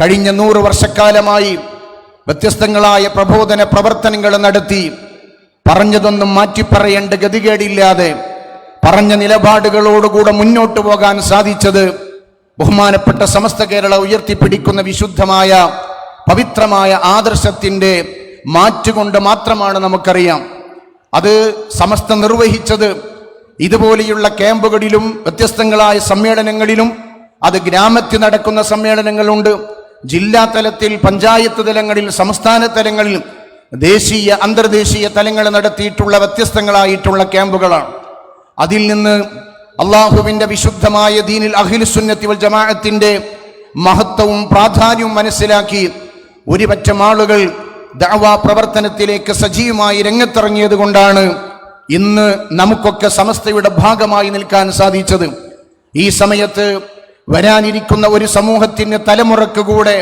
കഴിഞ്ഞ നൂറ് വർഷക്കാലമായി വ്യത്യസ്തങ്ങളായ പ്രബോധന പ്രവർത്തനങ്ങൾ നടത്തി. പറഞ്ഞതൊന്നും മാറ്റിപ്പറയേണ്ട ഗതികേടില്ലാതെ പറഞ്ഞ നിലപാടുകളോടുകൂടെ മുന്നോട്ട് പോകാൻ സാധിച്ചത് ബഹുമാനപ്പെട്ട സമസ്ത കേരള ഉയർത്തിപ്പിടിക്കുന്ന വിശുദ്ധമായ പവിത്രമായ ആദർശത്തിന്റെ മാറ്റുകൊണ്ട് മാത്രമാണ് നമുക്കറിയാം. അത് സമസ്ത നിർവഹിച്ചത് ഇതുപോലെയുള്ള ക്യാമ്പുകളിലും വ്യത്യസ്തങ്ങളായ സമ്മേളനങ്ങളിലും അത് ഗ്രാമത്തിൽ നടക്കുന്ന സമ്മേളനങ്ങളുണ്ട്. ജില്ലാ തലത്തിൽ പഞ്ചായത്ത് തലങ്ങളിൽ സംസ്ഥാന തലങ്ങളിൽ ദേശീയ അന്തർദേശീയ തലങ്ങൾ നടത്തിയിട്ടുള്ള വ്യത്യസ്തങ്ങളായിട്ടുള്ള ക്യാമ്പുകളാണ്. അതിൽ നിന്ന് അള്ളാഹുവിന്റെ വിശുദ്ധമായ ദീനിൽ അഖിൽ സുന്നത്തി വൽ ജമാഅത്തിന്റെ മഹത്വവും പ്രാധാന്യവും മനസ്സിലാക്കി ഒരുപറ്റം ആളുകൾ ദാവാ പ്രവർത്തനത്തിലേക്ക് സജീവമായി രംഗത്തിറങ്ങിയത് കൊണ്ടാണ് ഇന്ന് നമുക്കൊക്കെ സമസ്തയുടെ ഭാഗമായി നിൽക്കാൻ സാധിച്ചത്. ഈ സമയത്ത് വരാനിരിക്കുന്ന ഒരു സമൂഹത്തിന് തലമുറയ്ക്ക് കൂടെ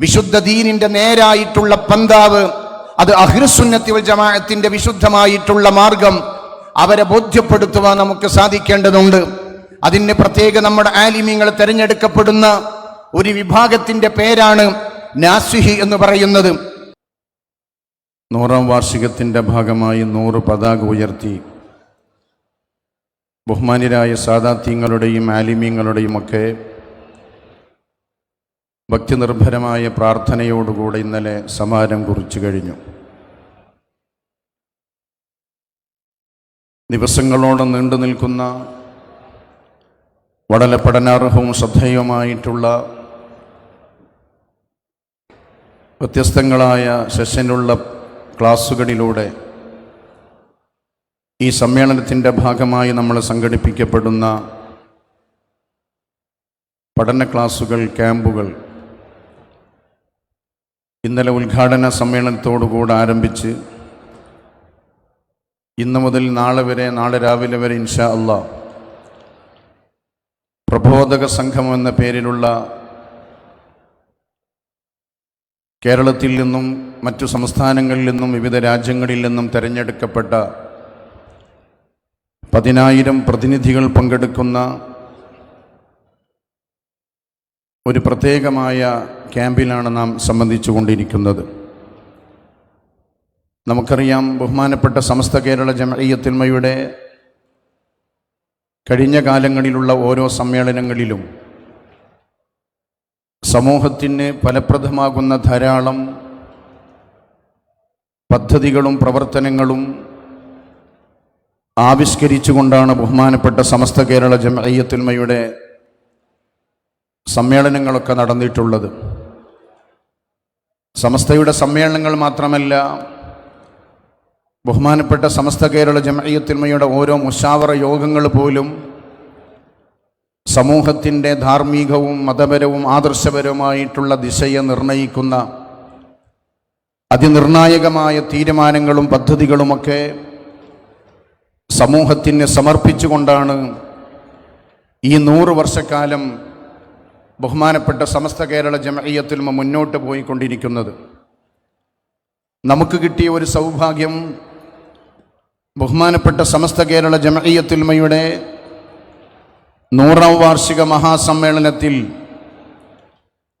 വിശുദ്ധ ദീനിന്റെ നേരായിട്ടുള്ള പന്താവ് അത് അഹ്റുസുന്നത്തി വൽ ജമാഅത്തിന്റെ വിശുദ്ധമായിട്ടുള്ള മാർഗം അവരെ ബോധ്യപ്പെടുത്തുവാൻ നമുക്ക് സാധിക്കേണ്ടതുണ്ട്. അതിന് പ്രത്യേക നമ്മുടെ ആലിമ്യങ്ങൾ തിരഞ്ഞെടുക്കപ്പെടുന്ന ഒരു വിഭാഗത്തിന്റെ പേരാണ് നാസിഹി എന്ന് പറയുന്നത്. നൂറാം വാർഷികത്തിന്റെ ഭാഗമായി നൂറ് പതാക ഉയർത്തി. ബഹുമാനിരായ സാദാത്യങ്ങളുടെയും ആലിമ്യങ്ങളുടെയും ഒക്കെ ഭക്തിനിർഭരമായ പ്രാർത്ഥനയോടുകൂടെ ഇന്നലെ സമാരം കുറിച്ചു കഴിഞ്ഞു. ദിവസങ്ങളോളം നീണ്ടു നിൽക്കുന്ന വളരെ പഠനാർഹവും ശ്രദ്ധേയവുമായിട്ടുള്ള വ്യത്യസ്തങ്ങളായ സെഷനുള്ള ക്ലാസ്സുകളിലൂടെ ഈ സമ്മേളനത്തിന്റെ ഭാഗമായി നമ്മൾ സംഘടിപ്പിക്കപ്പെടുന്ന പഠന ക്ലാസ്സുകൾ ക്യാമ്പുകൾ ഇന്നലെ ഉദ്ഘാടന സമ്മേളനത്തോടുകൂടെ ആരംഭിച്ച് ഇന്ന് മുതൽ നാളെ വരെ നാളെ രാവിലെ വരെ ഇൻഷാ അല്ല പ്രബോധക സംഘം എന്ന പേരിലുള്ള കേരളത്തിൽ നിന്നും മറ്റു സംസ്ഥാനങ്ങളിൽ നിന്നും വിവിധ രാജ്യങ്ങളിൽ നിന്നും തിരഞ്ഞെടുക്കപ്പെട്ട പതിനായിരം പ്രതിനിധികൾ പങ്കെടുക്കുന്ന ഒരു പ്രത്യേകമായ ക്യാമ്പിലാണ് നാം സംബന്ധിച്ചു കൊണ്ടിരിക്കുന്നത് നമുക്കറിയാം ബഹുമാനപ്പെട്ട സമസ്ത കേരള ജമയത്തിന്മയുടെ കഴിഞ്ഞ കാലങ്ങളിലുള്ള ഓരോ സമ്മേളനങ്ങളിലും സമൂഹത്തിന് ഫലപ്രദമാകുന്ന ധാരാളം പദ്ധതികളും പ്രവർത്തനങ്ങളും ആവിഷ്കരിച്ചുകൊണ്ടാണ് ബഹുമാനപ്പെട്ട സമസ്ത കേരള ജമയത്തുൽമയുടെ സമ്മേളനങ്ങളൊക്കെ നടന്നിട്ടുള്ളത്. സമസ്തയുടെ സമ്മേളനങ്ങൾ മാത്രമല്ല ബഹുമാനപ്പെട്ട സമസ്ത കേരള ജമയത്തിന്മയുടെ ഓരോ മുഷാവറ യോഗങ്ങൾ പോലും സമൂഹത്തിന്റെ ധാർമ്മികവും മതപരവും ആദർശപരവുമായിട്ടുള്ള ദിശയെ നിർണയിക്കുന്ന അതിനിർണായകമായ തീരുമാനങ്ങളും പദ്ധതികളുമൊക്കെ സമൂഹത്തിന് സമർപ്പിച്ചുകൊണ്ടാണ് ഈ നൂറ് വർഷക്കാലം ബഹുമാനപ്പെട്ട സമസ്ത കേരള ജമയത്തിൽ മുന്നോട്ട് പോയിക്കൊണ്ടിരിക്കുന്നത്. നമുക്ക് കിട്ടിയ ഒരു സൗഭാഗ്യം ബഹുമാനപ്പെട്ട സമസ്ത കേരള ജമയത്തിൽമയുടെ നൂറാം വാർഷിക മഹാസമ്മേളനത്തിൽ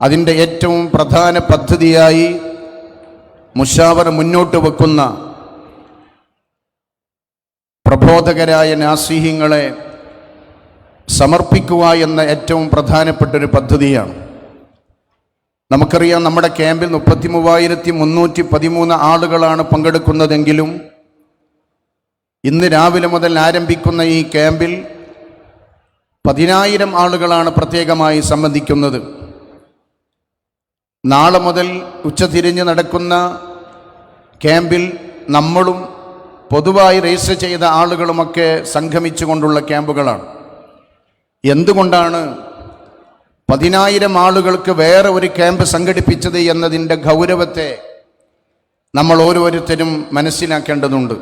അതിന്റെ ഏറ്റവും പ്രധാന പദ്ധതിയായി മുഷാവർ മുന്നോട്ട് വെക്കുന്ന പ്രബോധകരായ നാസിഹ്യങ്ങളെ സമർപ്പിക്കുക എന്ന ഏറ്റവും പ്രധാനപ്പെട്ട ഒരു പദ്ധതിയാണ്. നമുക്കറിയാം നമ്മുടെ ക്യാമ്പിൽ മുപ്പത്തി മൂവായിരത്തി മുന്നൂറ്റി പതിമൂന്ന് ആളുകളാണ് പങ്കെടുക്കുന്നതെങ്കിലും ഇന്ന് രാവിലെ മുതൽ ആരംഭിക്കുന്ന ഈ ക്യാമ്പിൽ പതിനായിരം ആളുകളാണ് പ്രത്യേകമായി സംബന്ധിക്കുന്നത്. നാളെ മുതൽ ഉച്ചതിരിഞ്ഞ് നടക്കുന്ന ക്യാമ്പിൽ നമ്മളും പൊതുവായി രജിസ്റ്റർ ചെയ്ത ആളുകളുമൊക്കെ സംഗമിച്ചുകൊണ്ടുള്ള ക്യാമ്പുകളാണ്. എന്തുകൊണ്ടാണ് പതിനായിരം ആളുകൾക്ക് വേറെ ഒരു ക്യാമ്പ് സംഘടിപ്പിച്ചത് എന്നതിന്റെ ഗൗരവത്തെ നമ്മൾ ഓരോരുത്തരും മനസ്സിലാക്കേണ്ടതുണ്ട്.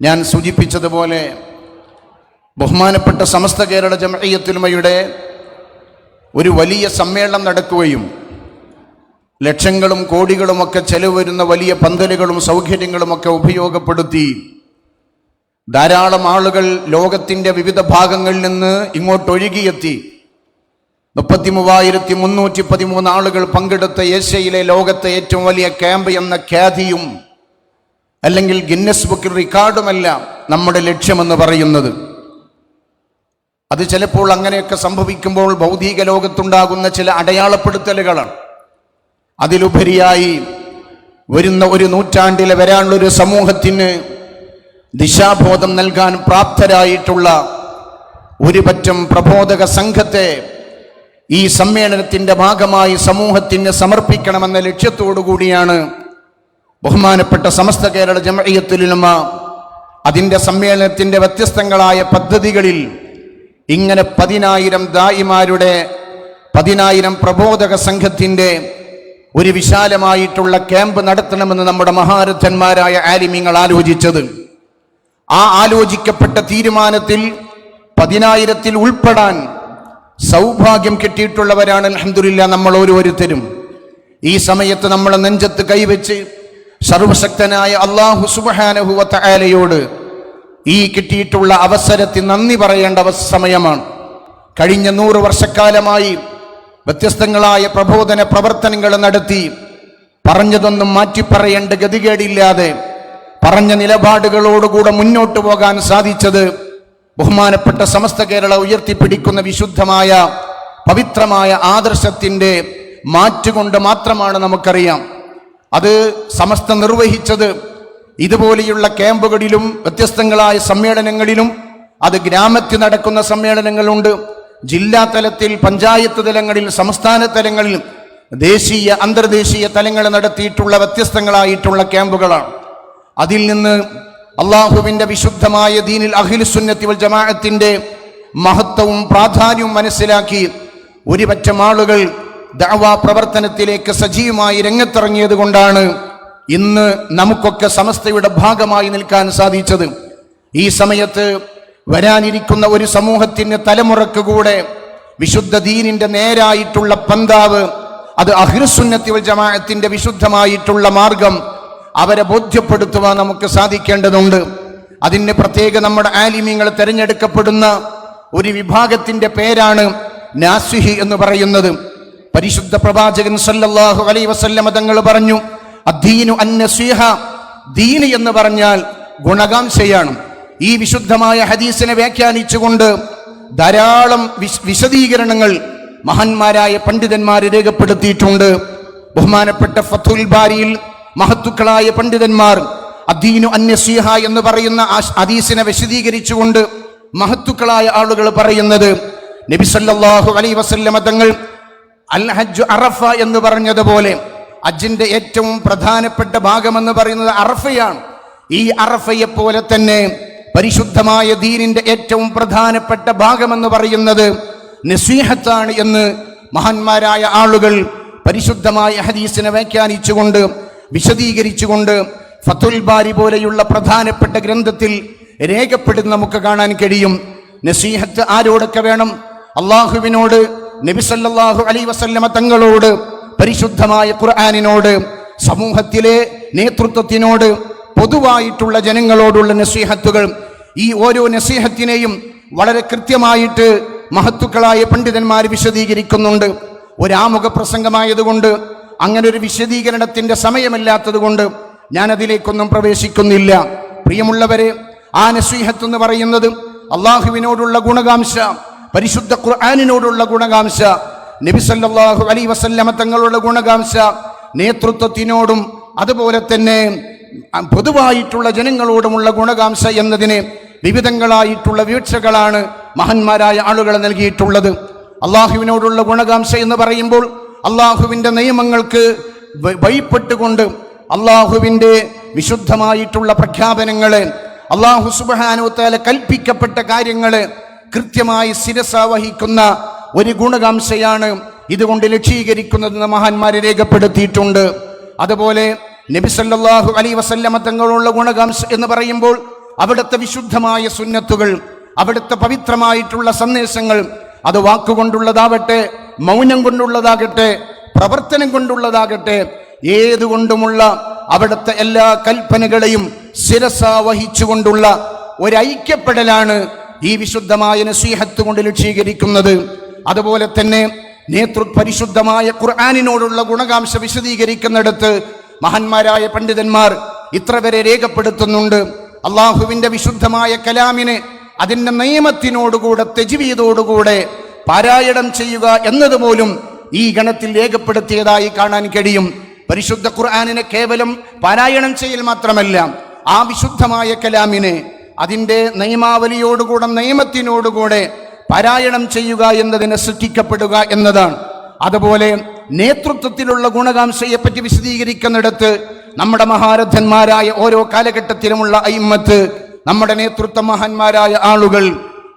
ഞാൻ സൂചിപ്പിച്ചതുപോലെ ബഹുമാനപ്പെട്ട സമസ്ത കേരള ജമയത്തുൽമയുടെ ഒരു വലിയ സമ്മേളനം നടക്കുകയും ലക്ഷങ്ങളും കോടികളുമൊക്കെ ചെലവ് വരുന്ന വലിയ പന്തലുകളും സൗകര്യങ്ങളുമൊക്കെ ഉപയോഗപ്പെടുത്തി ധാരാളം ആളുകൾ ലോകത്തിന്റെ വിവിധ ഭാഗങ്ങളിൽ നിന്ന് ഇങ്ങോട്ട് ഒഴുകിയെത്തി മുപ്പത്തി മൂവായിരത്തി മുന്നൂറ്റി പതിമൂന്ന് ആളുകൾ പങ്കെടുത്ത ഏഷ്യയിലെ ലോകത്തെ ഏറ്റവും വലിയ ക്യാമ്പ് എന്ന ഖ്യാതിയും അല്ലെങ്കിൽ ഗിന്നസ് ബുക്കിൽ റെക്കോർഡുമല്ല നമ്മുടെ ലക്ഷ്യമെന്ന് പറയുന്നത്. അത് ചിലപ്പോൾ അങ്ങനെയൊക്കെ സംഭവിക്കുമ്പോൾ ഭൗതിക ലോകത്തുണ്ടാകുന്ന ചില അടയാളപ്പെടുത്തലുകളാണ്. അതിലുപരിയായി വരുന്ന ഒരു നൂറ്റാണ്ടിലെ വരാനുള്ളൊരു സമൂഹത്തിന് ദിശാബോധം നൽകാൻ പ്രാപ്തരായിട്ടുള്ള ഒരുപറ്റം പ്രബോധക സംഘത്തെ ഈ സമ്മേളനത്തിന്റെ ഭാഗമായി സമൂഹത്തിന് സമർപ്പിക്കണമെന്ന ലക്ഷ്യത്തോടു കൂടിയാണ് ബഹുമാനപ്പെട്ട സമസ്ത കേരള ജമയത്തുലുമ അതിന്റെ സമ്മേളനത്തിന്റെ വ്യത്യസ്തങ്ങളായ പദ്ധതികളിൽ ഇങ്ങനെ പതിനായിരം ദായിമാരുടെ പതിനായിരം പ്രബോധക സംഘത്തിന്റെ ഒരു വിശാലമായിട്ടുള്ള ക്യാമ്പ് നടത്തണമെന്ന് നമ്മുടെ മഹാരഥന്മാരായ ആലിമ്യങ്ങൾ ആലോചിച്ചത്. ആ ആലോചിക്കപ്പെട്ട തീരുമാനത്തിൽ പതിനായിരത്തിൽ ഉൾപ്പെടാൻ സൗഭാഗ്യം കിട്ടിയിട്ടുള്ളവരാണ് അലഹമില്ല നമ്മൾ ഓരോരുത്തരും. ഈ സമയത്ത് നമ്മളെ നെഞ്ചത്ത് കൈവച്ച് സർവശക്തനായ അള്ളാഹു സുബാനഹുവത്ത ആലയോട് ഈ കിട്ടിയിട്ടുള്ള അവസരത്തിൽ നന്ദി പറയേണ്ട സമയമാണ്. കഴിഞ്ഞ നൂറ് വർഷക്കാലമായി വ്യത്യസ്തങ്ങളായ പ്രബോധന പ്രവർത്തനങ്ങൾ നടത്തി പറഞ്ഞതൊന്നും മാറ്റിപ്പറയേണ്ട ഗതികേടില്ലാതെ പറഞ്ഞ നിലപാടുകളോടുകൂടെ മുന്നോട്ട് പോകാൻ സാധിച്ചത് ബഹുമാനപ്പെട്ട സമസ്ത കേരള ഉയർത്തിപ്പിടിക്കുന്ന വിശുദ്ധമായ പവിത്രമായ ആദർശത്തിന്റെ മാറ്റുകൊണ്ട് മാത്രമാണ് നമുക്കറിയാം. അത് സമസ്ത നിർവഹിച്ചത് ഇതുപോലെയുള്ള ക്യാമ്പുകളിലും വ്യത്യസ്തങ്ങളായ സമ്മേളനങ്ങളിലും അത് ഗ്രാമത്തിൽ നടക്കുന്ന സമ്മേളനങ്ങളുണ്ട്. ജില്ലാ തലത്തിൽ പഞ്ചായത്ത് തലങ്ങളിൽ സംസ്ഥാന തലങ്ങളിൽ ദേശീയ അന്തർദേശീയ തലങ്ങൾ നടത്തിയിട്ടുള്ള വ്യത്യസ്തങ്ങളായിട്ടുള്ള ക്യാമ്പുകളാണ്. അതിൽ നിന്ന് അള്ളാഹുവിന്റെ വിശുദ്ധമായ ദീനിൽ അഖിൽ സുന്നത്തി വൽ ജമാഅത്തിന്റെ മഹത്വവും പ്രാധാന്യവും മനസ്സിലാക്കി ഒരുപറ്റം ആളുകൾ ദഅവാ പ്രവർത്തനത്തിലേക്ക് സജീവമായി രംഗത്തിറങ്ങിയത് കൊണ്ടാണ് ഇന്ന് നമുക്കൊക്കെ സമസ്തയുടെ ഭാഗമായി നിൽക്കാൻ സാധിച്ചത്. ഈ സമയത്ത് വരാനിരിക്കുന്ന ഒരു സമൂഹത്തിന്റെ തലമുറയ്ക്ക് കൂടെ വിശുദ്ധ ദീനിന്റെ നേരായിട്ടുള്ള പന്താവ് അത് അഹ്ലുസുന്നത്തി വൽ ജമാഅത്തിന്റെ വിശുദ്ധമായിട്ടുള്ള മാർഗം അവരെ ബോധ്യപ്പെടുത്തുവാൻ നമുക്ക് സാധിക്കേണ്ടതുണ്ട്. അതിന് പ്രത്യേക നമ്മുടെ ആലിമ്യങ്ങൾ തിരഞ്ഞെടുക്കപ്പെടുന്ന ഒരു വിഭാഗത്തിന്റെ പേരാണ് നാസിഹി എന്ന് പറയുന്നത്. പരിശുദ്ധ പ്രവാചകൻ സല്ലല്ലാഹു അലൈ വസല്ലമ തങ്ങൾ പറഞ്ഞു അദ്ദീനു അന്നസീഹ ദീന് എന്ന് പറഞ്ഞാൽ ഗുണകാംക്ഷയാണ്. ഈ വിശുദ്ധമായ ഹദീസിനെ വ്യാഖ്യാനിച്ചുകൊണ്ട് ധാരാളം വിശദീകരണങ്ങൾ മഹാന്മാരായ പണ്ഡിതന്മാർ രേഖപ്പെടുത്തിയിട്ടുണ്ട്. ബഹുമാനപ്പെട്ട ഫത്തുൽ ബാരിയിൽ മഹത്തുക്കളായ പണ്ഡിതന്മാർ അദീനു അന്യസീഹ എന്ന് പറയുന്ന ആ ഹദീസിനെ വിശദീകരിച്ചുകൊണ്ട് മഹത്തുക്കളായ ആളുകൾ പറയുന്നത് നബി സല്ലല്ലാഹു അലൈഹി വസല്ലമ തങ്ങൾ അൽ അറഫ എന്ന് പറഞ്ഞതുപോലെ ഹജ്ജിന്റെ ഏറ്റവും പ്രധാനപ്പെട്ട ഭാഗമെന്ന് പറയുന്നത് അറഫയാണ്. ഈ അറഫയെ പോലെ തന്നെ പരിശുദ്ധമായ ദീനിന്റെ ഏറ്റവും പ്രധാനപ്പെട്ട ഭാഗമെന്ന് പറയുന്നത് നസീഹത്താണ് എന്ന് മഹാന്മാരായ ആളുകൾ പരിശുദ്ധമായ ഹദീസിനെ വ്യാഖ്യാനിച്ചുകൊണ്ട് വിശദീകരിച്ചുകൊണ്ട് ഫത്തുൽ ബാരി പോലെയുള്ള പ്രധാനപ്പെട്ട ഗ്രന്ഥത്തിൽ രേഖപ്പെടുന്ന നമുക്ക് കാണാൻ കഴിയും. നസീഹത്ത് ആരോടൊക്കെ വേണം? അള്ളാഹുവിനോട് നബിസല്ലാഹു അലൈ വസല്ലമ തങ്ങളോട് പരിശുദ്ധമായ ഖുർആാനിനോട് സമൂഹത്തിലെ നേതൃത്വത്തിനോട് പൊതുവായിട്ടുള്ള ജനങ്ങളോടുള്ള നസീഹത്തുകൾ. ഈ ഓരോ നസീഹത്തിനെയും വളരെ കൃത്യമായിട്ട് മഹത്തുക്കളായ പണ്ഡിതന്മാർ വിശദീകരിക്കുന്നുണ്ട്. ഒരാമുഖ പ്രസംഗമായതുകൊണ്ട് അങ്ങനെ ഒരു വിശദീകരണത്തിന്റെ സമയമല്ലാത്തത് കൊണ്ട് ഞാൻ അതിലേക്കൊന്നും പ്രവേശിക്കുന്നില്ല. പ്രിയമുള്ളവരെ ആ നസീഹത്ത് എന്ന് പറയുന്നത് അള്ളാഹുവിനോടുള്ള ഗുണകാംക്ഷ പരിശുദ്ധ ഖുർആാനിനോടുള്ള ഗുണകാംക്ഷ നബിസല്ലാഹു അലൈഹി വസല്ലമ തങ്ങളുടെ ഗുണകാംക്ഷ നേതൃത്വത്തിനോടും അതുപോലെ തന്നെ പൊതുവായിട്ടുള്ള ജനങ്ങളോടുമുള്ള ഗുണകാംക്ഷ എന്നതിന് വിവിധങ്ങളായിട്ടുള്ള വീഴ്ചകളാണ് മഹന്മാരായ ആളുകൾ നൽകിയിട്ടുള്ളത്. അള്ളാഹുവിനോടുള്ള ഗുണകാംക്ഷ എന്ന് പറയുമ്പോൾ അള്ളാഹുവിന്റെ നിയമങ്ങൾക്ക് വഴിപ്പെട്ടുകൊണ്ട് അള്ളാഹുവിന്റെ വിശുദ്ധമായിട്ടുള്ള പ്രഖ്യാപനങ്ങളെ അള്ളാഹു സുബഹാനുത്താല കൽപ്പിക്കപ്പെട്ട കാര്യങ്ങൾ കൃത്യമായി ശിരസ വഹിക്കുന്ന ഒരു ഗുണകാംക്ഷയാണ് ഇതുകൊണ്ട് ലക്ഷീകരിക്കുന്നതെന്ന് മഹാന്മാരെ രേഖപ്പെടുത്തിയിട്ടുണ്ട്. അതുപോലെ നബിസല്ലാഹു അലൈഹി വസല്ലമ തങ്ങളുള്ള ഗുണകാംക്ഷ എന്ന് പറയുമ്പോൾ അവിടുത്തെ വിശുദ്ധമായ സുന്നത്തുകൾ അവിടുത്തെ പവിത്രമായിട്ടുള്ള സന്ദേശങ്ങൾ അത് വാക്കുകൊണ്ടുള്ളതാവട്ടെ മൗനം കൊണ്ടുള്ളതാകട്ടെ പ്രവർത്തനം കൊണ്ടുള്ളതാകട്ടെ ഏതുകൊണ്ടുമുള്ള അവിടുത്തെ എല്ലാ കൽപ്പനകളെയും ശിരസ വഹിച്ചുകൊണ്ടുള്ള ഒരു ഐക്യപ്പെടലാണ് ഈ വിശുദ്ധമായ നസീഹത്ത് കൊണ്ട് ലക്ഷീകരിക്കുന്നത് അതുപോലെ തന്നെ നേതൃ പരിശുദ്ധമായ ഖുർആാനിനോടുള്ള ഗുണകാംക്ഷ വിശദീകരിക്കുന്നിടത്ത് മഹാന്മാരായ പണ്ഡിതന്മാർ ഇത്ര വരെ രേഖപ്പെടുത്തുന്നുണ്ട്. അള്ളാഹുവിന്റെ വിശുദ്ധമായ കലാമിനെ അതിന്റെ നിയമത്തിനോടുകൂടെ തെജുവീതോടുകൂടെ പാരായണം ചെയ്യുക എന്നതുപോലും ഈ ഗണത്തിൽ രേഖപ്പെടുത്തിയതായി കാണാൻ കഴിയും. പരിശുദ്ധ ഖുർആാനിനെ കേവലം പാരായണം ചെയ്യൽ മാത്രമല്ല ആ വിശുദ്ധമായ കലാമിനെ അതിന്റെ നിയമാവലിയോടുകൂടെ നിയമത്തിനോടുകൂടെ പാരായണം ചെയ്യുക എന്നതിനെ സൃഷ്ടിക്കപ്പെടുക എന്നതാണ്. അതുപോലെ നേതൃത്വത്തിലുള്ള ഗുണകാംക്ഷയെ പറ്റി വിശദീകരിക്കുന്നിടത്ത് നമ്മുടെ മഹാരഥന്മാരായ ഓരോ കാലഘട്ടത്തിലുമുള്ള അയിമ്മത്ത് നമ്മുടെ നേതൃത്വ മഹാന്മാരായ ആളുകൾ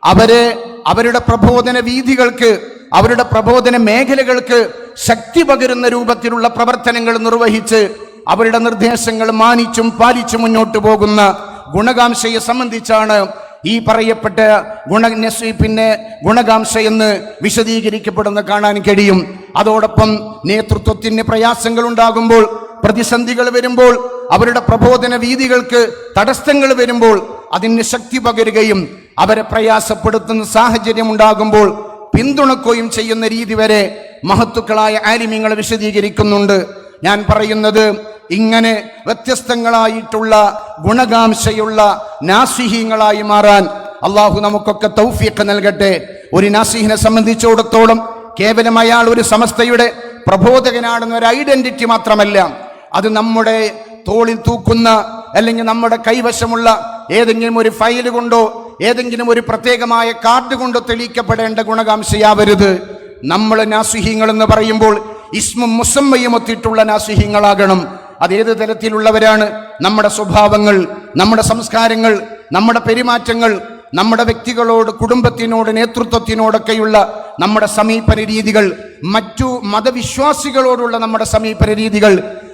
അവരെ അവരുടെ പ്രബോധന വീതികൾക്ക് അവരുടെ പ്രബോധന മേഖലകൾക്ക് ശക്തി പകരുന്ന രൂപത്തിലുള്ള പ്രവർത്തനങ്ങൾ നിർവഹിച്ച് അവരുടെ നിർദ്ദേശങ്ങൾ മാനിച്ചും പാലിച്ചും മുന്നോട്ട് പോകുന്ന ഗുണകാംക്ഷയെ സംബന്ധിച്ചാണ് ഈ പറയപ്പെട്ട ഗുണ പിന്നെ ഗുണകാംക്ഷ എന്ന് വിശദീകരിക്കപ്പെടുന്ന കാണാൻ കഴിയും. അതോടൊപ്പം നേതൃത്വത്തിന് പ്രയാസങ്ങൾ ഉണ്ടാകുമ്പോൾ പ്രതിസന്ധികൾ വരുമ്പോൾ അവരുടെ പ്രബോധന വീതികൾക്ക് തടസ്സങ്ങൾ വരുമ്പോൾ അതിന് ശക്തി പകരുകയും അവരെ പ്രയാസപ്പെടുത്തുന്ന സാഹചര്യം ഉണ്ടാകുമ്പോൾ പിന്തുണക്കുകയും ചെയ്യുന്ന രീതി വരെ മഹത്തുക്കളായ ആലിമ്യങ്ങൾ വിശദീകരിക്കുന്നുണ്ട്. ഞാൻ പറയുന്നത് ഇങ്ങനെ വ്യത്യസ്തങ്ങളായിട്ടുള്ള ഗുണകാംക്ഷയുള്ള നാസിഹീങ്ങളായി മാറാൻ അള്ളാഹു നമുക്കൊക്കെ തൗഫീഖ് നൽകട്ടെ. ഒരു നാസിഹിനെ സംബന്ധിച്ചിടത്തോളം കേവലം അയാൾ ഒരു സമസ്തയുടെ പ്രബോധകനാണെന്ന ഒരു ഐഡന്റിറ്റി മാത്രമല്ല. അത് നമ്മുടെ തോളിൽ തൂക്കുന്ന അല്ലെങ്കിൽ നമ്മുടെ കൈവശമുള്ള ഏതെങ്കിലും ഒരു ഫയൽ കൊണ്ടോ ഏതെങ്കിലും ഒരു പ്രത്യേകമായ കാർഡ് കൊണ്ടോ തെളിയിക്കപ്പെടേണ്ട ഗുണകാംക്ഷയാവരുത്. നമ്മൾ നാസിഹീങ്ങൾ എന്ന് പറയുമ്പോൾ ഇസ്മും മുസമ്മയും ഒത്തിട്ടുള്ള നാസിഹീങ്ങളാകണം. അതേത് തരത്തിലുള്ളവരാണ്? നമ്മുടെ സ്വഭാവങ്ങൾ നമ്മുടെ സംസ്കാരങ്ങൾ നമ്മുടെ പെരുമാറ്റങ്ങൾ നമ്മുടെ വ്യക്തികളോട് കുടുംബത്തിനോട് നേതൃത്വത്തിനോടൊക്കെയുള്ള നമ്മുടെ സമീപന രീതികൾ മറ്റു മതവിശ്വാസികളോടുള്ള നമ്മുടെ സമീപന രീതികൾ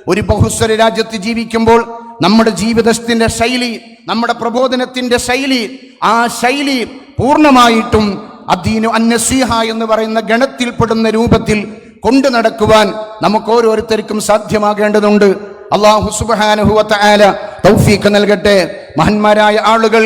ഒരു ബഹുസ്വര രാജ്യത്ത് ജീവിക്കുമ്പോൾ നമ്മുടെ ജീവിതത്തിന്റെ ശൈലി നമ്മുടെ പ്രബോധനത്തിന്റെ ശൈലി ആ ശൈലി പൂർണമായിട്ടും അദ്ദീനു അന്നസീഹ എന്ന് പറയുന്ന ഗണത്തിൽപ്പെടുന്ന രൂപത്തിൽ കൊണ്ടു നടക്കുവാൻ നമുക്ക് ഓരോരുത്തർക്കും സാധ്യമാകേണ്ടതുണ്ട്. അള്ളാഹു സുബാനുഹുവത്ത ആല തൗഫീഖ് നൽകട്ടെ. മഹന്മാരായ ആളുകൾ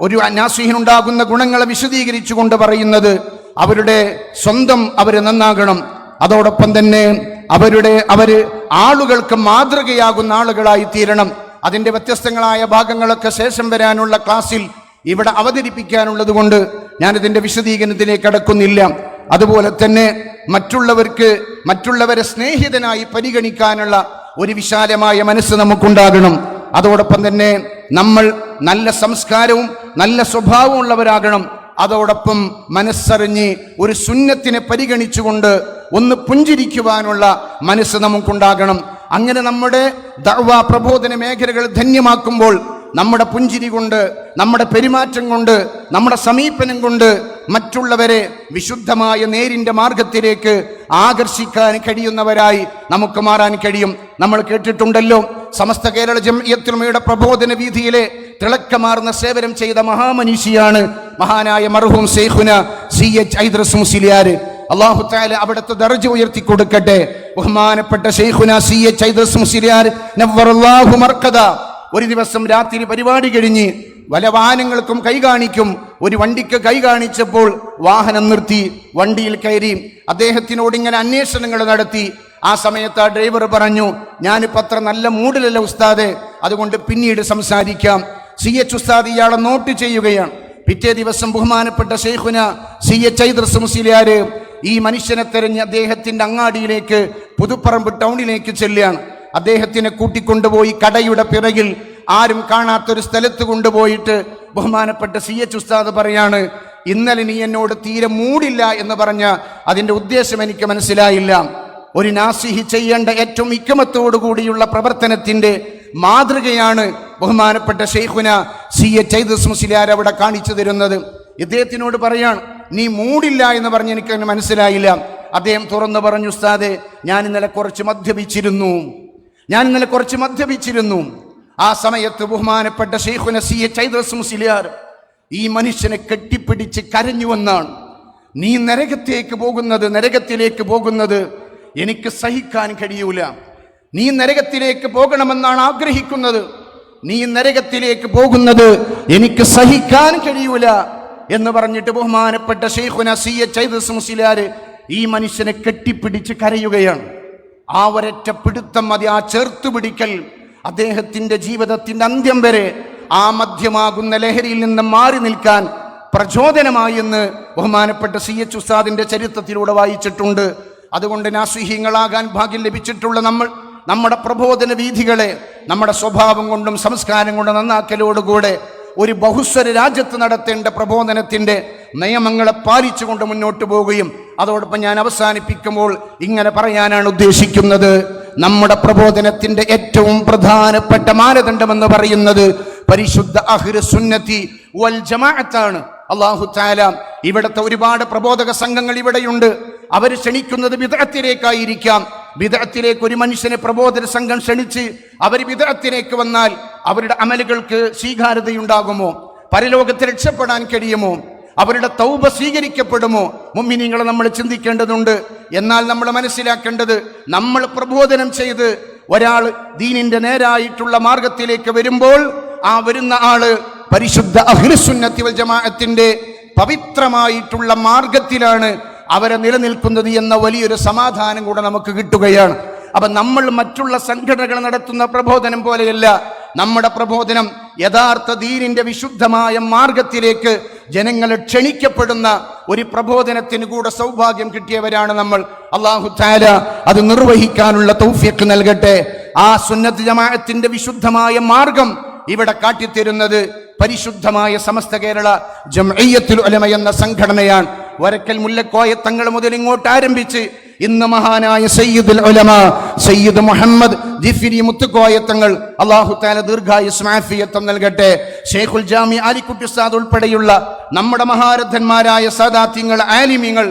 ഒരു നാസിഹിനുണ്ടാകുന്ന ഗുണങ്ങളെ വിശദീകരിച്ചുകൊണ്ട് പറയുന്നത് അവരുടെ സ്വന്തം അവർ നന്നാകണം. അതോടൊപ്പം തന്നെ അവരുടെ അവർ ആളുകൾക്ക് മാതൃകയാകുന്ന ആളുകളായി തീരണം. അതിന്റെ വ്യത്യസ്തങ്ങളായ ഭാഗങ്ങളൊക്കെ ശേഷം വരാനുള്ള ക്ലാസ്സിൽ ഇവിടെ അവതരിപ്പിക്കാനുള്ളത് കൊണ്ട് ഞാനിതിന്റെ വിശദീകരണത്തിലേക്ക് കടക്കുന്നില്ല. അതുപോലെ തന്നെ മറ്റുള്ളവർക്ക് മറ്റുള്ളവരെ സ്നേഹിതനായി പരിഗണിക്കാനുള്ള ഒരു വിശാലമായ മനസ്സ് നമുക്കുണ്ടാകണം. അതോടൊപ്പം തന്നെ നമ്മൾ നല്ല സംസ്കാരവും നല്ല സ്വഭാവവും ഉള്ളവരാകണം അതോടൊപ്പം മനസ്സറിഞ്ഞ് ഒരു സുന്നത്തിനെ പരിഗണിച്ചുകൊണ്ട് ഒന്ന് പുഞ്ചിരിക്കുവാനുള്ള മനസ്സ് നമുക്കുണ്ടാകണം. അങ്ങനെ നമ്മുടെ ദഅ്വ പ്രബോധന മേഖലകൾ ധന്യമാക്കുമ്പോൾ നമ്മുടെ പുഞ്ചിരി കൊണ്ട് നമ്മുടെ പെരുമാറ്റം കൊണ്ട് നമ്മുടെ സമീപനം കൊണ്ട് മറ്റുള്ളവരെ വിശുദ്ധമായ നേരിന്റെ മാർഗത്തിലേക്ക് ആകർഷിക്കാൻ കഴിയുന്നവരായി നമുക്ക് മാറാൻ കഴിയും. നമ്മൾ കേട്ടിട്ടുണ്ടല്ലോ സമസ്ത കേരള ജംഇയ്യത്തുൽമയുടെ പ്രബോധന വീതിയിലെ തിളക്കമാർന്ന സേവനം ചെയ്ത മഹാമനീഷിയാണ് മഹാനായ മർഹൂം സേഖുന സി എച്ച് ഐദ്രസ് മുസ്ലിയാര് അള്ളാഹു താല അവിടുത്തെ ദർജ ഉയർത്തി കൊടുക്കട്ടെ. ബഹുമാനപ്പെട്ട ഒരു ദിവസം രാത്രി പരിപാടി കഴിഞ്ഞ് വല വാഹനങ്ങൾക്കും കൈ കാണിക്കും. ഒരു വണ്ടിക്ക് കൈ കാണിച്ചപ്പോൾ വാഹനം നിർത്തി വണ്ടിയിൽ കയറി അദ്ദേഹത്തിനോട് ഇങ്ങനെ അന്വേഷണങ്ങൾ നടത്തി. ആ സമയത്ത് ആ ഡ്രൈവർ പറഞ്ഞു ഞാനിപ്പോൾ അത്ര നല്ല മൂഡിലല്ല ഉസ്താദെ അതുകൊണ്ട് പിന്നീട് സംസാരിക്കാം. സി എച്ച് ഉസ്താദ് ഇയാളെ നോട്ട് ചെയ്യുകയാണ്. പിറ്റേ ദിവസം ബഹുമാനപ്പെട്ട ഷെയ്ഖുന സി എച്ച് ഐദ്രസ് മുസ്ലിയാര് ഈ മനുഷ്യനെ തെരഞ്ഞ് അദ്ദേഹത്തിന്റെ അങ്ങാടിയിലേക്ക് പുതുപ്പറമ്പ് ടൗണിലേക്ക് ചെല്ലുകയാണ്. അദ്ദേഹത്തിനെ കൂട്ടിക്കൊണ്ടുപോയി കടയുടെ പിറകിൽ ആരും കാണാത്തൊരു സ്ഥലത്ത് കൊണ്ടുപോയിട്ട് ബഹുമാനപ്പെട്ട സി എച്ച് ഉസ്താദ് പറയാണ് ഇന്നലെ നീ എന്നോട് തീരെ മൂടില്ല എന്ന് പറഞ്ഞ അതിന്റെ ഉദ്ദേശം എനിക്ക് മനസ്സിലായില്ല. ഒരു നാസിഹി ചെയ്യേണ്ട ഏറ്റവും ഇക്കമത്തോടു കൂടിയുള്ള പ്രവർത്തനത്തിന്റെ മാതൃകയാണ് ബഹുമാനപ്പെട്ട ഷെയ്ഖുന സി എച്ച് ചൈതസ് മുസ്ലിയാർ അവിടെ കാണിച്ചു തരുന്നത്. ഇദ്ദേഹത്തിനോട് പറയാണ് നീ മൂടില്ല എന്ന് പറഞ്ഞ് എനിക്ക് മനസ്സിലായില്ല. അദ്ദേഹം തുറന്നു പറഞ്ഞു ഉസ്താദെ ഞാൻ ഇന്നലെ കുറച്ച് മദ്യപിച്ചിരുന്നു. ഞാൻ ഇന്നലെ കുറച്ച് മദ്യപിച്ചിരുന്നു. ആ സമയത്ത് ബഹുമാനപ്പെട്ട ഷെയ്ഖുന സി ഐദസ് മുസ്ലിയാർ ഈ മനുഷ്യനെ കെട്ടിപ്പിടിച്ച് കരഞ്ഞു വന്നാണ്. നീ നരകത്തേക്ക് പോകുന്നത് നരകത്തിലേക്ക് പോകുന്നത് എനിക്ക് സഹിക്കാൻ കഴിയൂല. നീ നരകത്തിലേക്ക് പോകണമെന്നാണ് ആഗ്രഹിക്കുന്നത്. നീ നരകത്തിലേക്ക് പോകുന്നത് എനിക്ക് സഹിക്കാൻ കഴിയൂല. എന്ന് പറഞ്ഞിട്ട് ബഹുമാനപ്പെട്ട ഷെയ്ഖുന സി എച്ച് ഐദസ് മുസ്ലിയാര് ഈ മനുഷ്യനെ കെട്ടിപ്പിടിച്ച് കരയുകയാണ്. ആ ഒരൊറ്റ പിടുത്തം മതി ആ ചേർത്ത് പിടിക്കൽ. അദ്ദേഹത്തിന്റെ ജീവിതത്തിന്റെ അന്ത്യം വരെ ആ മധ്യമാകുന്ന ലഹരിയിൽ നിന്ന് മാറി നിൽക്കാൻ പ്രചോദനമായി എന്ന് ബഹുമാനപ്പെട്ട സി എച്ച് ഉസ്താദിന്റെ ചരിത്രത്തിലൂടെ വായിച്ചിട്ടുണ്ട്. അതുകൊണ്ട് നാസ്വിഹ്യങ്ങളാകാൻ ഭാഗ്യം ലഭിച്ചിട്ടുള്ള നമ്മൾ നമ്മുടെ പ്രബോധന വീഥികളെ നമ്മുടെ സ്വഭാവം കൊണ്ടും സംസ്കാരം കൊണ്ടും നന്നാക്കലോടുകൂടെ ഒരു ബഹുസ്വര രാജ്യത്ത് നടത്തേണ്ട പ്രബോധനത്തിന്റെ നിയമങ്ങളെ പാലിച്ചുകൊണ്ട് മുന്നോട്ട് പോവുകയും അതോടൊപ്പം ഞാൻ അവസാനിപ്പിക്കുമ്പോൾ ഇങ്ങനെ പറയാനാണ് ഉദ്ദേശിക്കുന്നത്. നമ്മുടെ പ്രബോധനത്തിന്റെ ഏറ്റവും പ്രധാനപ്പെട്ട മാനദണ്ഡമെന്ന് പറയുന്നത് പരിശുദ്ധ അഹ്റ സുന്നത്തി വൽ ജമാഅത്താണ്. അള്ളാഹു താല ഇവിടുത്തെ ഒരുപാട് പ്രബോധക സംഘങ്ങൾ ഇവിടെയുണ്ട്. അവർ ക്ഷണിക്കുന്നത് വിദഗ്ധത്തിലേക്കായിരിക്കാം വിദഗ്ധത്തിലേക്ക് ഒരു മനുഷ്യനെ പ്രബോധന സംഘം ക്ഷണിച്ച് അവർ വിദഗ്ധത്തിലേക്ക് വന്നാൽ അവരുടെ അമലുകൾക്ക് സ്വീകാര്യതയുണ്ടാകുമോ? പരലോകത്ത് രക്ഷപ്പെടാൻ കഴിയുമോ? അവരുടെ തൗബ സ്വീകരിക്കപ്പെടുമോ? മുമ്മിനിങ്ങളെ നമ്മൾ ചിന്തിക്കേണ്ടതുണ്ട്. എന്നാൽ നമ്മൾ മനസ്സിലാക്കേണ്ടത് നമ്മൾ പ്രബോധനം ചെയ്ത് ഒരാൾ ദീനിന്റെ നേരായിട്ടുള്ള മാർഗത്തിലേക്ക് വരുമ്പോൾ ആ വരുന്ന ആൾ പരിശുദ്ധ അഹ്ലുസുന്നത്തി വൽ ജമാഅത്തിന്റെ പവിത്രമായിട്ടുള്ള മാർഗത്തിലാണ് അവരെ നിലനിൽക്കുന്നത് എന്ന വലിയൊരു സമാധാനം കൂടെ നമുക്ക് കിട്ടുകയാണ്. അപ്പൊ നമ്മൾ മറ്റുള്ള സംഘടനകൾ നടത്തുന്ന പ്രബോധനം പോലെയല്ല. നമ്മുടെ പ്രബോധനം യഥാർത്ഥ ദീനിന്റെ വിശുദ്ധമായ മാർഗത്തിലേക്ക് ജനങ്ങളെ ക്ഷണിക്കപ്പെടുന്ന ഒരു പ്രബോധനത്തിന് കൂടെ സൗഭാഗ്യം കിട്ടിയവരാണ് നമ്മൾ. അള്ളാഹു താല അത് നിർവഹിക്കാനുള്ള തൗഫ്യക്ക് നൽകട്ടെ. ആ സുന്നത്ത് ജമാഅത്തിന്റെ വിശുദ്ധമായ മാർഗം ഇവിടെ കാട്ടിത്തരുന്നത് പരിശുദ്ധമായ സമസ്ത കേരള ജംഇയ്യത്തുൽ ഉലമ എന്ന സംഘടനയാണ്. വരക്കൽ മുല്ലക്കോയ തങ്ങൾ മുതൽ ഇങ്ങോട്ട് ആരംഭിച്ച് ഇന്ന് മഹാനായ സയ്യിദുൽ ഉലമ സയ്യിദ് മുഹമ്മദ് ജിഫിരി മുത്തുക്കോയത്തങ്ങൾ അള്ളാഹു താല ദീർഘായുസ്മാഫിയത്വം നൽകട്ടെ. ഷെയ്ഖുൽ ജാമി ആലിക്കുട്ടി ഉസ്താദ് ഉൾപ്പെടെയുള്ള നമ്മുടെ മഹാരഥന്മാരായ സദാത്യങ്ങൾ ആലിമ്യങ്ങൾ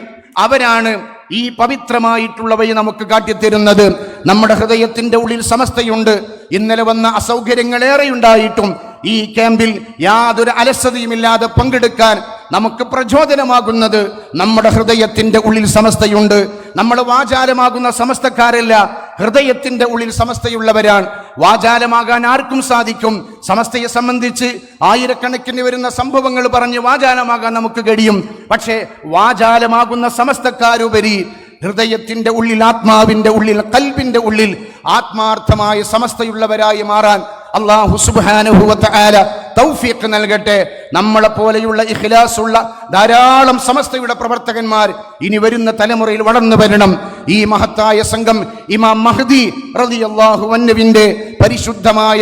അവരാണ് ഈ പവിത്രമായിട്ടുള്ളവയെ നമുക്ക് കാട്ടിത്തരുന്നത്. നമ്മുടെ ഹൃദയത്തിന്റെ ഉള്ളിൽ സമസ്തയുണ്ട്. ഇന്നലെ വന്ന അസൗകര്യങ്ങളേറെ ഏറെയുണ്ടായിട്ടും ഈ ക്യാമ്പിൽ യാതൊരു അലസതയുമില്ലാതെ പങ്കെടുക്കാൻ നമുക്ക് പ്രചോദനമാകുന്നത് നമ്മുടെ ഹൃദയത്തിന്റെ ഉള്ളിൽ സമസ്തയുണ്ട്. നമ്മൾ വാചാലമാകുന്ന സമസ്തക്കാരല്ല ഹൃദയത്തിന്റെ ഉള്ളിൽ സമസ്തയുള്ളവരാണ്. വാചാലമാകാൻ ആർക്കും സാധിക്കും. സമസ്തയെ സംബന്ധിച്ച് ആയിരക്കണക്കിന് വരുന്ന സംഭവങ്ങൾ പറഞ്ഞ് വാചാലമാകാൻ നമുക്ക് കഴിയും. പക്ഷേ വാചാലമാകുന്ന സമസ്തക്കാരുപരി ഹൃദയത്തിന്റെ ഉള്ളിൽ ആത്മാവിന്റെ ഉള്ളിൽ കൽബിന്റെ ഉള്ളിൽ ആത്മാർത്ഥമായ സമസ്തയുള്ളവരായി മാറാൻ അള്ളാഹു സുബാനുഭവത്തായ തൗഫീഖ് നൽകട്ടെ. നമ്മളെ പോലെയുള്ള ഇഖ്ലാസുള്ള ധാരാളം സമസ്തയുടെ പ്രവർത്തകന്മാർ ഇനി വരുന്ന തലമുറയിൽ വളർന്നു വരണം. ഈ മഹത്തായ സംഘം ഇമാം മഹദി റളിയല്ലാഹു അൻഹുവിന്റെ പരിശുദ്ധമായ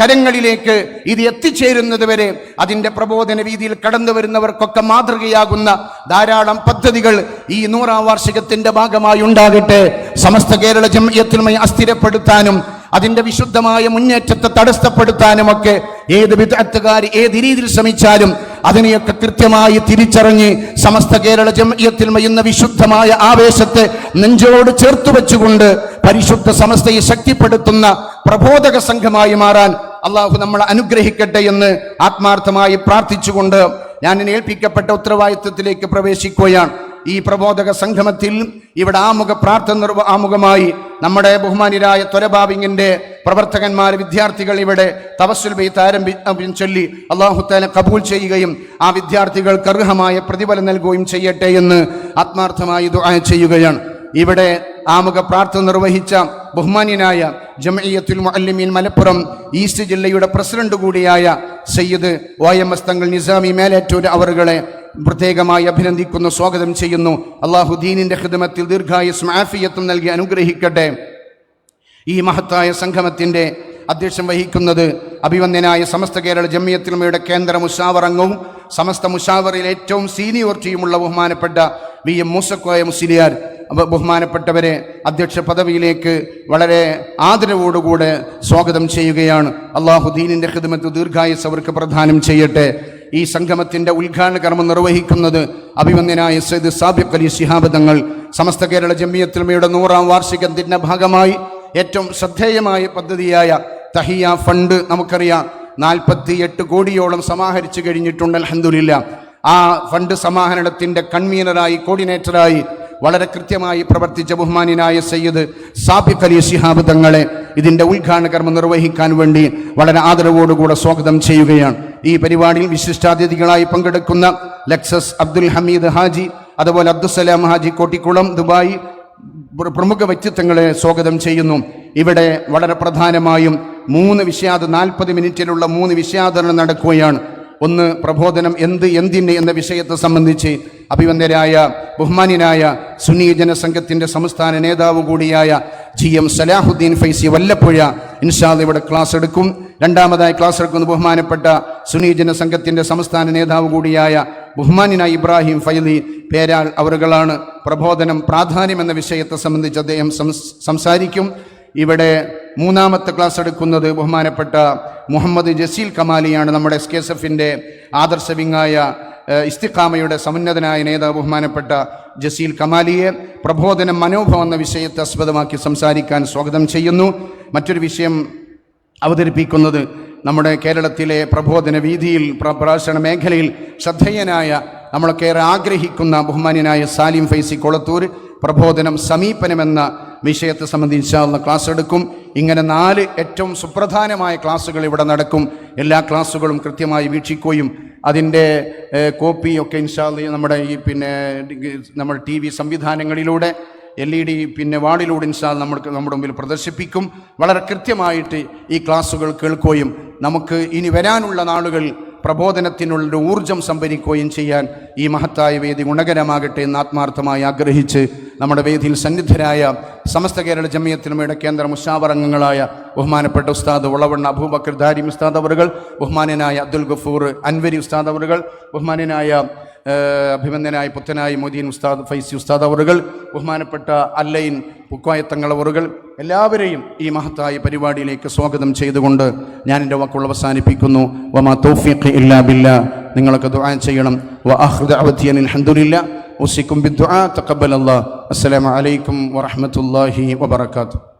കരങ്ങളിലേക്ക് ഇത് എത്തിച്ചേരുന്നത് വരെ അതിന്റെ പ്രബോധന രീതിയിൽ കടന്നു വരുന്നവർക്കൊക്കെ മാതൃകയാകുന്ന ധാരാളം പദ്ധതികൾ ഈ നൂറാം വാർഷികത്തിന്റെ ഭാഗമായി ഉണ്ടാകട്ടെ. സമസ്ത കേരള ജംഇയ്യത്തുൽമയെ അസ്ഥിരപ്പെടുത്താനും അതിന്റെ വിശുദ്ധമായ മുന്നേറ്റത്തെ തടസ്സപ്പെടുത്താനുമൊക്കെ ഏത് വിദഗ്ധക്കാർ ഏത് രീതിയിൽ ശ്രമിച്ചാലും അതിനെയൊക്കെ കൃത്യമായി തിരിച്ചറിഞ്ഞ് സമസ്ത കേരള ജമയത്തിൽ മയുന്ന വിശുദ്ധമായ ആവേശത്തെ നെഞ്ചോട് ചേർത്ത് വെച്ചുകൊണ്ട് പരിശുദ്ധ സമസ്തയെ ശക്തിപ്പെടുത്തുന്ന പ്രബോധക സംഘമായി മാറാൻ അള്ളാഹു നമ്മളെ അനുഗ്രഹിക്കട്ടെ എന്ന് ആത്മാർത്ഥമായി പ്രാർത്ഥിച്ചുകൊണ്ട് ഞാൻ ഏൽപ്പിക്കപ്പെട്ട ഉത്തരവാദിത്വത്തിലേക്ക് പ്രവേശിക്കുകയാണ്. ഈ പ്രബോധക സംഗമത്തിൽ ഇവിടെ ആമുഖ പ്രാർത്ഥന നിർവ ആമുഖമായി നമ്മുടെ ബഹുമാനിരായ ത്വരബാബിങ്ങിന്റെ പ്രവർത്തകന്മാർ വിദ്യാർത്ഥികൾ ഇവിടെ തവസ്സുൽ ബെയ്ത്ത് ആരംഭി ചൊല്ലി അള്ളാഹുത്താല കബൂൽ ചെയ്യുകയും ആ വിദ്യാർത്ഥികൾ കർഹമായ പ്രതിഫലം നൽകുകയും ചെയ്യട്ടെ എന്ന് ആത്മാർത്ഥമായി ദുആ ചെയ്യുകയാണ്. ഇവിടെ ആമുഖ പ്രാർത്ഥന നിർവഹിച്ച ബഹുമാന്യനായ ജമഇയ്യത്തുൽ മുഅല്ലിമീൻ മലപ്പുറം ഈസ്റ്റ് ജില്ലയുടെ പ്രസിഡന്റ് കൂടിയായ സയ്യിദ് ഒ എം എസ് തങ്ങൾ നിസാമി മേലേറ്റൂർ അവറുകളെ പ്രത്യേകമായി അഭിനന്ദിക്കുന്നു സ്വാഗതം ചെയ്യുന്നു. അള്ളാഹു ഹിദമത്തിൽ ദീർഘായുസ്സും ആഫിയത്തും നൽകി അനുഗ്രഹിക്കട്ടെ. ഈ മഹത്തായ സംഗമത്തിന്റെ അധ്യക്ഷം വഹിക്കുന്നത് അഭിവന്ദനായ സമസ്ത കേരള ജമ്മിയത്തിലുമയുടെ കേന്ദ്ര മുഷാവർ അംഗവും സമസ്ത മുഷാവറിൽ ഏറ്റവും സീനിയോറിറ്റിയുമുള്ള ബഹുമാനപ്പെട്ട വി എം മൂസക്കോയ മുസ്ലിയാർ ബഹുമാനപ്പെട്ടവരെ അധ്യക്ഷ പദവിയിലേക്ക് വളരെ ആദരവോടുകൂടെ സ്വാഗതം ചെയ്യുകയാണ്. അള്ളാഹു ദീനിന്റെ ഹിദമത്ത് ദീർഘായുസ് അവർക്ക് പ്രദാനം ചെയ്യട്ടെ. ഈ സംഗമത്തിന്റെ ഉദ്ഘാടന കർമ്മം നിർവഹിക്കുന്നത് അഭിമന്യനായ സയ്യിദ് സാബിഖ് അലി ശിഹാബ് തങ്ങൾ. സമസ്ത കേരള ജമ്മിയത്തിൽമയുടെ നൂറാം വാർഷികത്തിന്റെ ഭാഗമായി ഏറ്റവും ശ്രദ്ധേയമായ പദ്ധതിയായ തഹിയ ഫണ്ട് നമുക്കറിയാം. നാൽപ്പത്തി എട്ട് കോടിയോളം സമാഹരിച്ചു കഴിഞ്ഞിട്ടുണ്ട് അലഹന്ദില്ല ആ ഫണ്ട് സമാഹരണത്തിന്റെ കൺവീനറായി കോർഡിനേറ്ററായി വളരെ കൃത്യമായി പ്രവർത്തിച്ച ബഹുമാനിനായ സയ്യിദ് സാബിഖ് അലി ശിഹാബ് തങ്ങളെ ഇതിന്റെ ഉദ്ഘാടന കർമ്മം നിർവഹിക്കാൻ വേണ്ടി വളരെ ആദരവോടുകൂടെ സ്വാഗതം ചെയ്യുകയാണ്. ഈ പരിപാടിയിൽ വിശിഷ്ടാതിഥികളായി പങ്കെടുക്കുന്ന ലക്സസ് അബ്ദുൽ ഹമീദ് ഹാജി അതുപോലെ അബ്ദുസലാം ഹാജി കോട്ടിക്കുളം ദുബായ് പ്രമുഖ വ്യക്തിത്വങ്ങളെ സ്വാഗതം ചെയ്യുന്നു. ഇവിടെ വളരെ പ്രധാനമായും മൂന്ന് വിഷയാദ നാൽപ്പത് മിനിറ്റിലുള്ള മൂന്ന് വിഷയാദരണം നടക്കുകയാണ്. ഒന്ന് പ്രബോധനം എന്ത് എന്തിന് എന്ന വിഷയത്തെ സംബന്ധിച്ച് അഭിവന്ദരായ ബഹുമാനിയനായ സുന്നി ജനസംഘത്തിന്റെ സംസ്ഥാന നേതാവ് കൂടിയായ ജി എം സലാഹുദ്ദീൻ ഫൈസി വല്ലപ്പുഴ ഇൻഷാദ് ഇവിടെ ക്ലാസ് എടുക്കും. രണ്ടാമതായി ക്ലാസ് എടുക്കുന്ന ബഹുമാനപ്പെട്ട സുന്നി ജനസംഘത്തിന്റെ സംസ്ഥാന നേതാവ് കൂടിയായ ബഹുമാനിനായ ഇബ്രാഹിം ഫൈലി പേരാൾ അവറുകളാണ്. പ്രബോധനം പ്രാധാന്യം എന്ന വിഷയത്തെ സംബന്ധിച്ച് അദ്ദേഹം സംസാരിക്കും. ഇവിടെ മൂന്നാമത്തെ ക്ലാസ് എടുക്കുന്നത് ബഹുമാനപ്പെട്ട മുഹമ്മദ് ജസീൽ കമാലിയാണ്. നമ്മുടെ എസ് കെ എസ് എഫിന്റെ ആദർശവിങ്ങായ ഇസ്തിഖാമയുടെ സമുന്നതനായ നേതാവ് ബഹുമാനപ്പെട്ട ജസീൽ കമാലിയെ പ്രബോധന മനോഭവം എന്ന വിഷയത്തെ ആസ്പദമാക്കി സംസാരിക്കാൻ സ്വാഗതം ചെയ്യുന്നു. മറ്റൊരു വിഷയം അവതരിപ്പിക്കുന്നത് നമ്മുടെ കേരളത്തിലെ പ്രബോധന വീതിയിൽ പ്രഭാഷണ മേഖലയിൽ ശ്രദ്ധേയനായ നമ്മളൊക്കെ ഏറെ ആഗ്രഹിക്കുന്ന ബഹുമാന്യനായ സാലിം ഫൈസി കൊളത്തൂർ. പ്രബോധനം സമീപനമെന്ന വിഷയത്തെ സംബന്ധിച്ചുള്ള ക്ലാസ് എടുക്കും. ഇങ്ങനെ നാല് ഏറ്റവും സുപ്രധാനമായ ക്ലാസ്സുകൾ ഇവിടെ നടക്കും. എല്ലാ ക്ലാസ്സുകളും കൃത്യമായി വീക്ഷിക്കുകയും അതിന്റെ കോപ്പിയൊക്കെ ഇൻഷാൽ നമ്മുടെ ഈ പിന്നെ നമ്മുടെ ടി വി സംവിധാനങ്ങളിലൂടെ എൽ ഇ ഡി പിന്നെ വാളിലൂടെ ഇൻഷാൽ നമ്മൾക്ക് നമ്മുടെ മുമ്പിൽ പ്രദർശിപ്പിക്കും. വളരെ കൃത്യമായിട്ട് ഈ ക്ലാസ്സുകൾ കേൾക്കുകയും നമുക്ക് ഇനി വരാനുള്ള നാളുകൾ പ്രബോധനത്തിനുള്ളൊരു ഊർജം സംഭരിക്കുകയും ചെയ്യാൻ ഈ മഹത്തായ വേദി ഗുണകരമാകട്ടെ എന്ന് ആത്മാർത്ഥമായി ആഗ്രഹിച്ച് നമ്മുടെ വേദിയിൽ സന്നിധരായ സമസ്ത കേരള ജമിയത്തിനുമയുടെ കേന്ദ്ര മുഷാവറംഗങ്ങളായ ബഹുമാനപ്പെട്ട ഉസ്താദ് ഉളവണ്ണ അബൂബക്കർ ദാരിം ഉസ്താദ് അവറുകൾ ബഹുമാനനായ അബ്ദുൽ ഗഫൂർ അൻവരി ഉസ്താദ് അവറുകൾ ബഹുമാനനായ അഭിമന്യനായ പുത്തനായ മൊദീൻ ഉസ്താദ് ഫൈസി ഉസ്താദ് അവറുകൾ ബഹുമാനപ്പെട്ട അല്ലൈൻ പുക്കോയത്തങ്ങൾ അവറുകൾ എല്ലാവരെയും ഈ മഹത്തായ പരിപാടിയിലേക്ക് സ്വാഗതം ചെയ്തുകൊണ്ട് ഞാൻ എന്റെ വാക്കുകൾ അവസാനിപ്പിക്കുന്നു. വമാ തൗഫീഖ് ഇല്ലാ ബില്ല. നിങ്ങളൊക്കെ ദുആ ചെയ്യണം. വ ആഖിറു ദഅവതി അൽഹംദുലില്ലാ. ഉസിക്കും ബിദ്ദുആ തഖബ്ബലല്ലാഹ് അസ്സലാമു അലൈക്കും വറഹ്മത്തുള്ളാഹി വബറകാതുഹു.